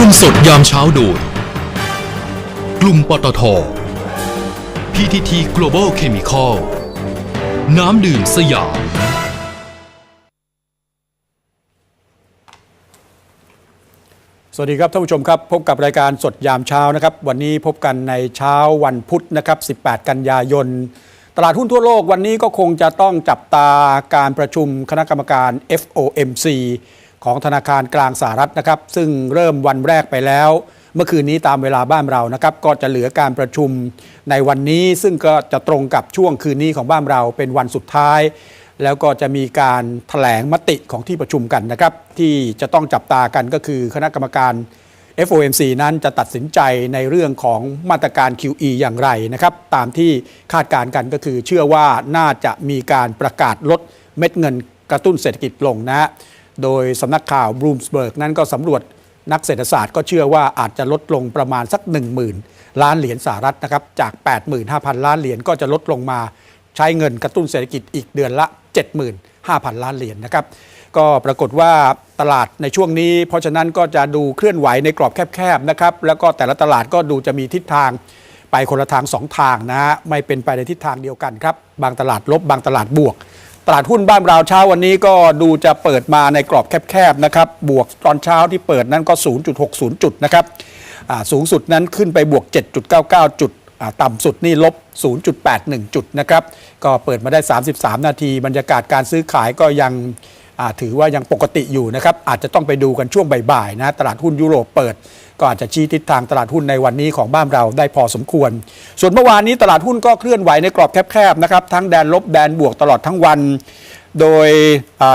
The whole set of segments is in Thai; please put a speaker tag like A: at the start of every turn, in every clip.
A: รุ่นสดยามเช้าโดยกลุ่มปตท PTT Global Chemical น้ำดื่มสยาม
B: สวัสดีครับท่านผู้ชมครับ พบกับรายการสดยามเช้านะครับ วันนี้พบกันในเช้าวันพุธนะครับ 18 กันยายน ตลาดหุ้นทั่วโลกวันนี้ก็คงจะต้องจับตาการประชุมคณะกรรมการ FOMC ของธนาคารกลางสหรัฐนะครับ ซึ่งเริ่มวันแรกไปแล้ว เมื่อคืนนี้ตามเวลาบ้านเรานะครับ ก็จะเหลือการประชุมในวันนี้ ซึ่งก็จะตรงกับช่วงคืนนี้ของบ้านเราเป็นวันสุดท้าย แล้วก็จะมีการถแถลงมติของที่ประชุมกันนะครับ ที่จะต้องจับตากันก็คือคณะกรรมการ FOMC นั้นจะตัดสินใจในเรื่องของมาตรการ QE อย่างไรนะครับ ตามที่คาดการณ์กันก็คือเชื่อว่าน่าจะมีการประกาศลดเม็ดเงินกระตุ้นเศรษฐกิจลงนะฮะ โดยสำนักข่าวบรูมสเบิร์กนั้นก็สำรวจนักเศรษฐศาสตร์ก็เชื่อว่าอาจจะลดลงประมาณสัก 10,000 ล้านเหรียญสหรัฐนะครับ จาก 85,000 ล้านเหรียญก็จะลดลงมาใช้เงินกระตุ้นเศรษฐกิจอีกเดือนละ 75,000 ล้านเหรียญนะครับ ก็ปรากฏว่าตลาดในช่วงนี้ เพราะฉะนั้นก็จะดูเคลื่อนไหวในกรอบแคบๆนะครับ แล้วก็แต่ละตลาดก็ดูจะมีทิศทางไปคนละทางสองทางนะฮะไม่เป็นไปในทิศทางเดียวกันครับ บางตลาดลบ บางตลาดบวก ตลาดหุ้นบ้านเราเช้าวันนี้ก็ดูจะเปิดมาในกรอบแคบๆนะครับ บวกตอนเช้าที่เปิดนั้นก็ 0.60 จุดนะครับสูงสุดนั้นขึ้นไปบวก 7.99 จุด ต่ำสุดนี่ลบ 0.81 จุดนะครับ ก็เปิดมาได้ 33 นาที บรรยากาศการซื้อขายก็ยัง ถือว่ายังปกติอยู่นะครับ อาจจะต้องไปดูกันช่วงบ่ายๆนะตลาดหุ้นยุโรปเปิด ก็อาจจะชี้ทิศทางตลาดหุ้นในวันนี้ของบ้านเราได้พอสมควร ส่วนเมื่อวานนี้ตลาดหุ้นก็เคลื่อนไหวในกรอบแคบๆนะครับทั้งแดนลบแดนบวกตลอดทั้งวัน โดย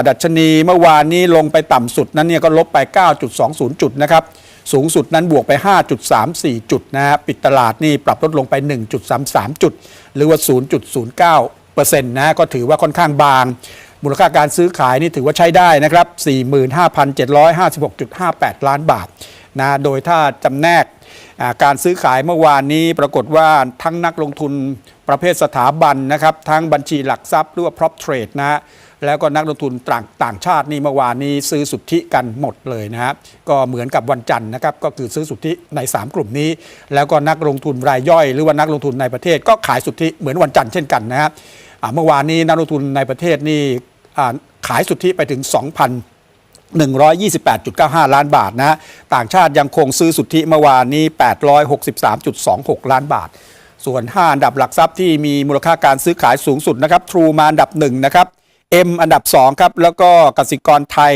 B: ดัชนีเมื่อวานนี้ลงไปต่ำสุดนั้นเนี่ยก็ลบไป 9.20 จุดนะครับสูงสุดนั้นบวกไป 5.34 จุดนะฮะปิดตลาดนี่ปรับลดลงไป 1.33 จุด หรือว่า 0.09เปอร์เซ็นต์นะก็ถือว่าค่อนข้างบาง มูลค่าการซื้อขายนี่ถือว่าใช้ได้นะครับ 45,756.58 ล้านบาทนะโดยถ้าจำแนกการซื้อขายเมื่อวานนี้ปรากฏว่าทั้งนักลงทุนประเภทสถาบันนะครับ ทั้งบัญชีหลักทรัพย์หรือว่า prop trade นะแล้วก็นักลงทุนต่างต่างชาตินี่เมื่อวานนี้ซื้อสุทธิกันหมดเลยนะฮะก็เหมือนกับวันจันทร์นะครับก็คือซื้อสุทธิใน 3 กลุ่มนี้ แล้วก็นักลงทุนรายย่อย หรือว่านักลงทุนในประเทศก็ขายสุทธิเหมือนวันจันทร์เช่นกันนะฮะเมื่อวานนี้นักลงทุนในประเทศนี่ ขายสุทธิไปถึง 2,000 128.95 ล้านบาทนะ ต่างชาติยังคงซื้อสุทธิเมื่อวานนี้ 863.26 ล้านบาท ส่วน 5 อันดับหลักทรัพย์ที่มีมูลค่าการซื้อขายสูงสุดนะครับทรูมาอันดับ 1 นะครับ M อันดับ 2 ครับ แล้วก็กสิกรไทย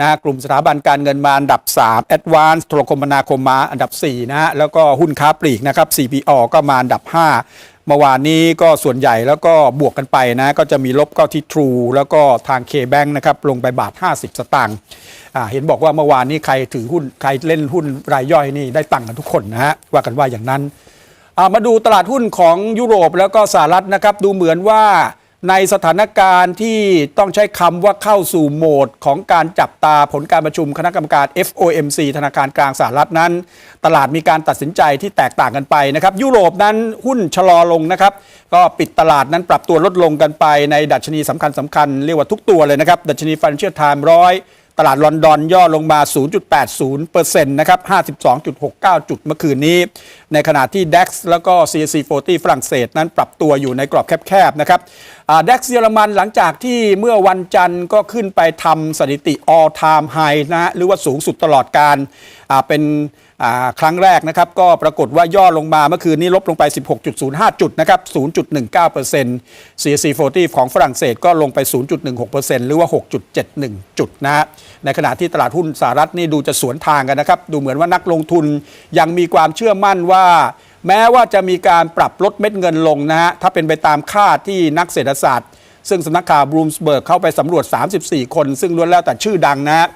B: นะกลุ่มสถาบันการเงินมาอันดับ 3 Advance โทรคมนาคมมาอันดับ 4 นะฮะแล้วก็หุ้นค้าปลีกนะครับ CPO ก็มาอันดับ 5 เมื่อวานนี้ก็ส่วนใหญ่แล้วก็บวกกันไปนะ ก็จะมีลบก็ที่ True แล้วก็ทาง K-Bank นะครับ ลงไปบาท 50 สตางค์เห็นบอกว่าเมื่อวานนี้ใครถือหุ้นใครเล่นหุ้นรายย่อยนี่ได้ตังค์กันทุกคนนะฮะว่ากันว่าอย่างนั้นมาดูตลาดหุ้นของยุโรปแล้วก็สหรัฐนะครับดูเหมือนว่า ในสถานการณ์ที่ต้องใช้คำว่าเข้าสู่โหมดของการจับตาผลการประชุมคณะกรรมการ FOMC ธนาคารกลางสหรัฐนั้น ตลาดมีการตัดสินใจที่แตกต่างกันไปนะครับ ยุโรปนั้นหุ้นชะลอลงนะครับ ก็ปิดตลาดนั้นปรับตัวลดลงกันไปในดัชนีสำคัญสำคัญๆเรียกว่าทุกตัวเลยนะครับ ดัชนี Financial Times ร้อย ตลาดลอนดอนย่อลงมา 0.80%นะครับ 52.69 จุดเมื่อคืนนี้ ในขณะที่ DAX แล้วก็ CAC 40 ฝรั่งเศสนั้นปรับตัวอยู่ในกรอบแคบๆนะครับอ่า DAX เยอรมันหลังจากที่เมื่อวันจันทร์ก็ขึ้นไปทำสถิติ all time high นะหรือว่าสูงสุดตลอดการเป็นครั้งแรกนะครับก็ปรากฏว่าย่อลงมาเมื่อคืนนี้ลบลงไป 16.05 จุดนะครับ 0.19% CAC 40ของฝรั่งเศสก็ลงไป 0.16%หรือว่า 6.71 จุดนะฮะในขณะที่ตลาดหุ้นสหรัฐนี่ดูจะสวนทางกันนะครับ ดูเหมือนว่านักลงทุนยังมีความเชื่อมั่นว่าแม้ว่าจะมีการปรับลดเม็ดเงินลงนะฮะถ้าเป็นไปตามคาดที่นักเศรษฐศาสตร์ ซึ่งสำนักข่าวบรูมสเบิร์กเข้าไปสำรวจ 34 คน ซึ่งล้วนแล้วแต่ชื่อดังนะฮะ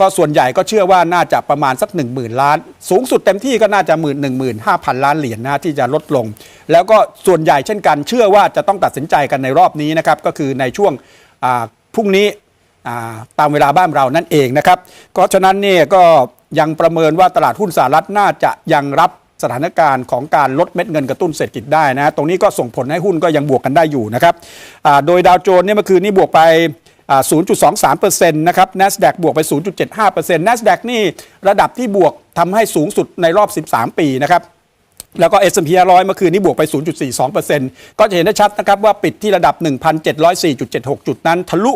B: ก็ส่วนใหญ่ก็เชื่อว่าน่าจะประมาณสัก 1 0,000 ล้าน สูงสุดเต็มที่ก็น่าจะหมื่นหนึ่งหมื่นห้าพันล้านเหรียญนะที่จะลดลง แล้วก็ส่วนใหญ่เช่นกันเชื่อว่าจะต้องตัดสินใจกันในรอบนี้นะครับก็คือในช่วงพรุ่งนี้ตามเวลาบ้านเรานั่นเองนะครับเพราะฉะนั้นเนี่ยก็ยังประเมินว่าตลาดหุ้นสหรัฐน่าจะยังรับ สถานการณ์ของการลดเม็ดเงินกระตุ้นเศรษฐกิจได้นะ ตรงนี้ก็ส่งผลให้หุ้นก็ยังบวกกันได้อยู่นะครับโดยดาวโจนส์เนี่ยเมื่อคืนนี้บวกไปอ่า0.23%นะครับ NASDAQ บวกไป 0.75% NASDAQ นี่ระดับที่บวกทำให้สูงสุดในรอบ 13 ปีนะครับแล้วก็ S&P 500 เมื่อคืนนี้บวกไป 0.42%ก็จะเห็นได้ชัดนะครับว่าปิดที่ระดับ 1,704.76 จุดนั้นทะลุ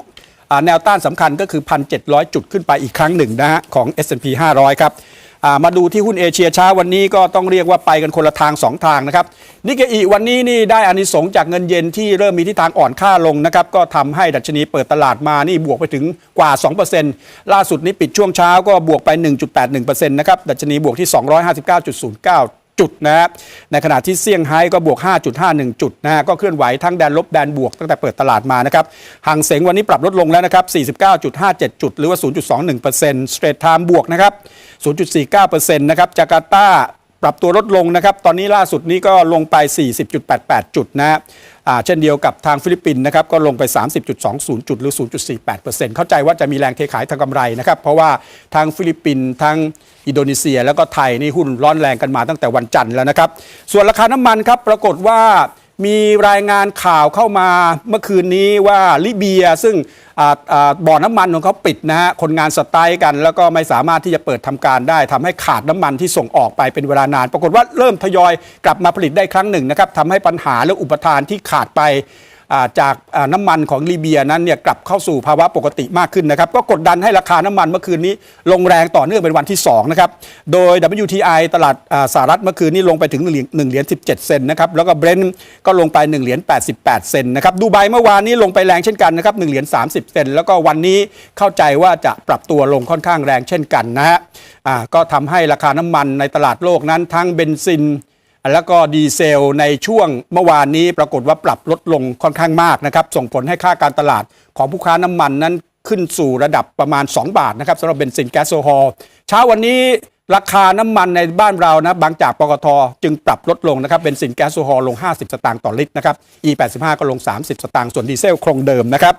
B: แนวต้านสำคัญก็คือ 1,700 จุดขึ้นไปอีกครั้งหนึ่งนะฮะของ S&P 500 ครับอ่า มาดูที่หุ้นเอเชียเช้าวันนี้ก็ต้องเรียกว่าไปกันคนละทาง 2 ทางนะครับนิกเกอีวันนี้นี่ได้อานิสงจากเงินเยนที่เริ่มมีทิศทางอ่อนค่าลงนะครับก็ทำให้ดัชนีเปิดตลาดมานี่บวกไปถึงกว่า 2%ล่าสุดนี้ปิดช่วงเช้าก็บวกไป 1.81%นะครับดัชนีบวกที่ 259.09 จุดนะในขณะที่เซี่ยงไฮ้ก็บวก 5.51 จุดนะฮะก็เคลื่อนไหวทั้งแดนลบแดนบวกตั้งแต่เปิดตลาดมานะครับห่างเสงวันนี้ปรับลดลงแล้วนะครับ 49.57 จุด หรือว่า 0.21%สเตรทไทม์บวกนะครับ 0.49%นะครับจาการ์ตา ปรับตัวลดลงนะครับ ตอนนี้ล่าสุดนี้ก็ลงไป 40.88 จุดนะฮะเช่นเดียวกับทางฟิลิปปินส์นะครับก็ลงไป 30.20 จุดหรือ 0.48%เข้าใจว่าจะมีแรงเทขายทางกำไรนะครับ เพราะว่าทางฟิลิปปินส์ทางอินโดนีเซีย แล้วก็ไทยนี่หุ้นร้อนแรงกันมาตั้งแต่วันจันทร์แล้วนะครับ ส่วนราคาน้ำมันครับปรากฏว่า มีรายงานข่าวเข้ามาเมื่อคืนนี้ว่าลิเบียซึ่งบ่อน้ำมันของเขาปิดนะฮะคนงานสไตล์กัน แล้วก็ไม่สามารถที่จะเปิดทำการได้ทำให้ขาดน้ำมันที่ส่งออกไปเป็นเวลานาน ปรากฏว่าเริ่มทยอยกลับมาผลิตได้ครั้งหนึ่งนะครับทำให้ปัญหาเรื่องอุปทานที่ขาดไป จากน้ำมันของลิเบียนั้นเนี่ยกลับเข้าสู่ภาวะปกติมากขึ้นนะครับ ก็กดดันให้ราคาน้ำมันเมื่อคืนนี้ ลงแรงต่อเนื่องเป็นวันที่2นะครับโดย WTI ตลาดสหรัฐเมื่อคืนนี้ลงไปถึง1เหรียญ1เหรียญ17 เซนนะครับแล้วก็เบรนท์ก็ลงไป1เหรียญ88 เซนนะครับดูไบเมื่อวานนี้ลงไปแรงเช่นกันนะครับ1เหรียญ30 เซนแล้วก็วันนี้เข้าใจว่าจะปรับตัวลงค่อนข้างแรงเช่นกันนะฮะก็ทำให้ราคาน้ำมันในตลาดโลกนั้นทั้งเบนซิน แล้วก็ดีเซลในช่วงเมื่อวานนี้ปรากฏว่าปรับลดลงค่อนข้างมากนะครับ ส่งผลให้ค่าการตลาดของผู้ค้าน้ำมันนั้นขึ้นสู่ระดับประมาณ 2 บาทนะครับสำหรับเบนซินแก๊สโซฮอล์เช้าวันนี้ราคาน้ำมันในบ้านเรานะบางจากปกทจึงปรับลดลงนะครับเบนซินแก๊สโซฮอล์ลง 50 สตางค์ต่อลิตรนะครับ E85 ก็ลง 30 สตางค์ส่วนดีเซลคงเดิมนะครับ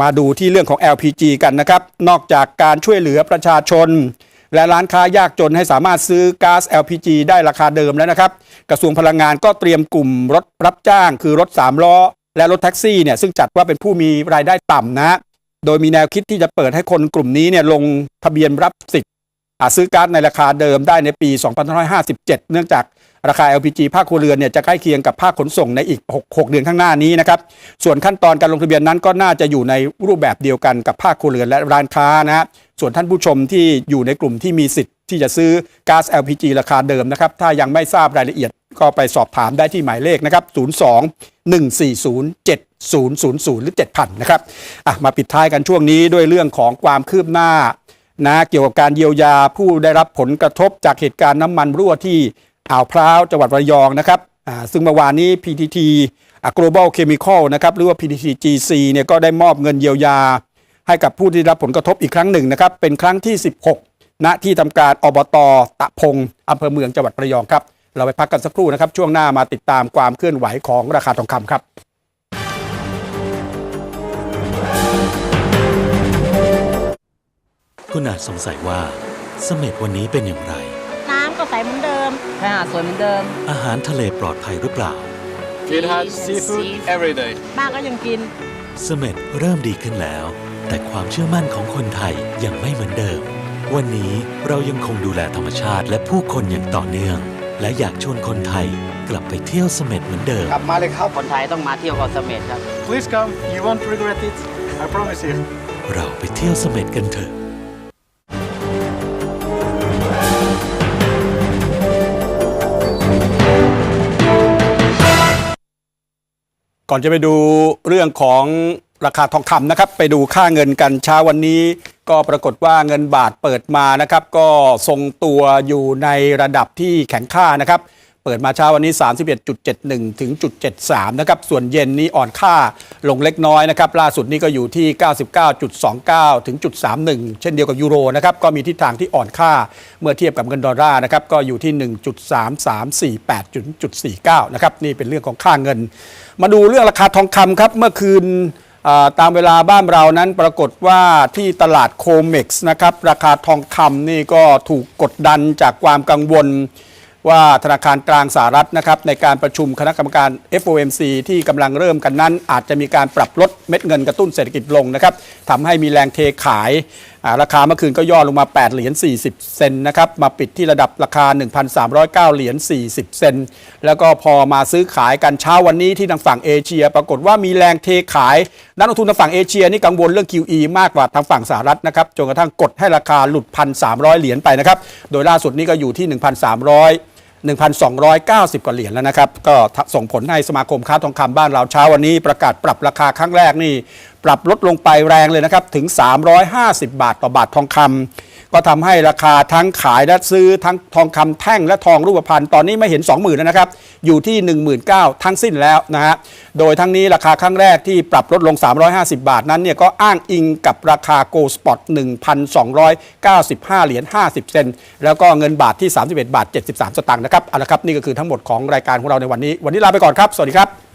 B: มาดูที่เรื่องของ LPG กันนะครับ นอกจากการช่วยเหลือประชาชน และร้านค้ายากจนให้สามารถซื้อก๊าซ LPG ได้ราคาเดิมแล้วนะครับ กระทรวงพลังงานก็เตรียมกลุ่มรถรับจ้าง คือรถ 3 ล้อ และรถแท็กซี่เนี่ยซึ่งจัดว่าเป็นผู้มีรายได้ต่ำนะ โดยมีแนวคิดที่จะเปิดให้คนกลุ่มนี้เนี่ยลงทะเบียนรับสิทธิ์ อ่าซื้อก๊าซในราคาเดิมได้ในปี 2557 เนื่องจากราคา LPG ภาคครัวเรือนเนี่ยจะใกล้เคียงกับภาคขนส่งในอีก 6 6 เดือนข้างหน้านี้นะครับ ส่วนขั้นตอนการลงทะเบียนนั้นก็น่าจะอยู่ในรูปแบบเดียวกันกับภาคครัวเรือนและร้านค้านะฮะ ส่วนท่านผู้ชมที่อยู่ในกลุ่มที่มีสิทธิ์ที่จะซื้อก๊าซ LPG ราคาเดิมนะครับ ถ้ายังไม่ทราบรายละเอียดก็ไปสอบถามได้ที่หมายเลขนะครับ 02 140 7000 หรือ 7,000 นะครับ อะ มาปิดท้ายกันช่วงนี้ด้วยเรื่องของความคืบหน้า นะเกี่ยวกับการเยียวยาผู้ได้รับผลกระทบจากเหตุการณ์น้ำมันรั่วที่อ่าวพร้าวจังหวัดระยองนะครับซึ่งเมื่อวานนี้ PTT Global Chemical นะครับหรือว่า PTT GC เนี่ยก็ได้มอบเงินเยียวยา ให้กับผู้ที่รับผลกระทบอีกครั้งหนึ่งนะครับ เป็นครั้งที่ 16 ณที่ทำการอบตตะพงอำเภอเมืองจังหวัดระยองครับ เราไปพักกันสักครู่นะครับ ช่วงหน้ามาติดตามความเคลื่อนไหวของราคาทองคำครับ
C: คุณอาจสงสัยว่าเสม็ดวันนี้เป็นอย่างไร
D: น้ำก็ใสเหมือนเดิม
E: ชายหาดสวยเหมือนเดิม
C: อาหารทะเลปลอดภัยหรือเปล่า
F: It has seafood every day.
D: ป้าก็ยังกิน
C: เสม็ดเริ่มดีขึ้นแล้ว แต่ความเชื่อมั่นของคนไทยยังไม่เหมือนเดิม วันนี้เรายังคงดูแลธรรมชาติและผู้คนอย่างต่อเนื่อง และอยากชวนคนไทยกลับไปเที่ยวเสม็ดเหมือนเดิม
F: กลับมาเลยครับ
E: คนไทยต้องมาเที่ยวเกาะเสม็ดครับ
F: Please come. You won't regret it. I promise you.
C: เราไปเที่ยวเสม็ดกันเถอะ
B: ก่อนจะไปดูเรื่องของราคาทองคำนะครับ ไปดูค่าเงินกันเช้าวันนี้ ก็ปรากฏว่าเงินบาทเปิดมานะครับ ก็ทรงตัวอยู่ในระดับที่แข็งค่านะครับ เปิดมาเช้าวันนี้ 31.71 ถึงจุด73 นะครับ ส่วนเย็นนี้อ่อนค่าลงเล็กน้อยนะครับ ล่าสุดนี้ก็อยู่ที่ 99.29 ถึงจุด31 เช่นเดียวกับยูโรนะครับ ก็มีทิศทางที่อ่อนค่าเมื่อเทียบกับเงินดอลลาร์นะครับ ก็อยู่ที่ 1.3348จุดจุด49 นะครับ นี่เป็นเรื่องของค่าเงิน มาดูเรื่องราคาทองคำครับ เมื่อคืนตามเวลาบ้านเรานั้นปรากฏว่าที่ตลาดโคเม็กซ์นะครับ ราคาทองคำนี่ก็ถูกกดดันจากความกังวล ว่าธนาคารกลางสหรัฐนะครับในการประชุมคณะกรรมการ FOMC ที่กำลังเริ่มกันนั้น อาจจะมีการปรับลดเม็ดเงินกระตุ้นเศรษฐกิจลงนะครับทำให้มีแรงเทขายาราคาเมื่อคืนก็ย่อลงมา 8 เหรียญ 40 เซนนะครับมาปิดที่ระดับราคา 1,309 เหรียญ 40 เซนแล้วก็พอมาซื้อขายกันเช้าวันนี้ที่ทางฝั่งเอเชีย ปรากฏว่ามีแรงเทขายนักลงทุนทางฝั่งเอเชียนี่กังวลเรื่อง QE มากกว่าทางฝั่งสหรัฐนะครับจนกระทั่งกดให้ราคาหลุด 1,300 เหรียญไปนะครับโดยล่าสุดนี้ก็อยู่ที่ 1,300 1,290 กว่าเหรียญแล้วนะครับ ก็ส่งผลให้สมาคมค้าทองคำบ้านเราเช้าวันนี้ประกาศปรับราคาครั้งแรกนี่ ปรับลดลงไปแรงเลยนะครับ ถึง 350 บาทต่อบาททองคำ ก็ทำให้ราคาทั้งขายและซื้อทั้งทองคำแท่งและทองรูปพรรณตอนนี้ไม่เห็น 20,000แล้วนะครับ อยู่ที่ 19,000ทั้งสิ้นแล้วนะฮะโดยทั้งนี้ราคาครั้งแรกที่ปรับลดลง 350 บาทนั้นเนี่ยก็อ้างอิงกับราคาโกลสปอต1,295 เหรียญ50 เซนแล้วก็เงินบาทที่ 31 บาท 73 สตางค์นะครับเอาละครับนี่ก็คือทั้งหมดของรายการของเราในวันนี้ วันนี้ลาไปก่อนครับ สวัสดีครับ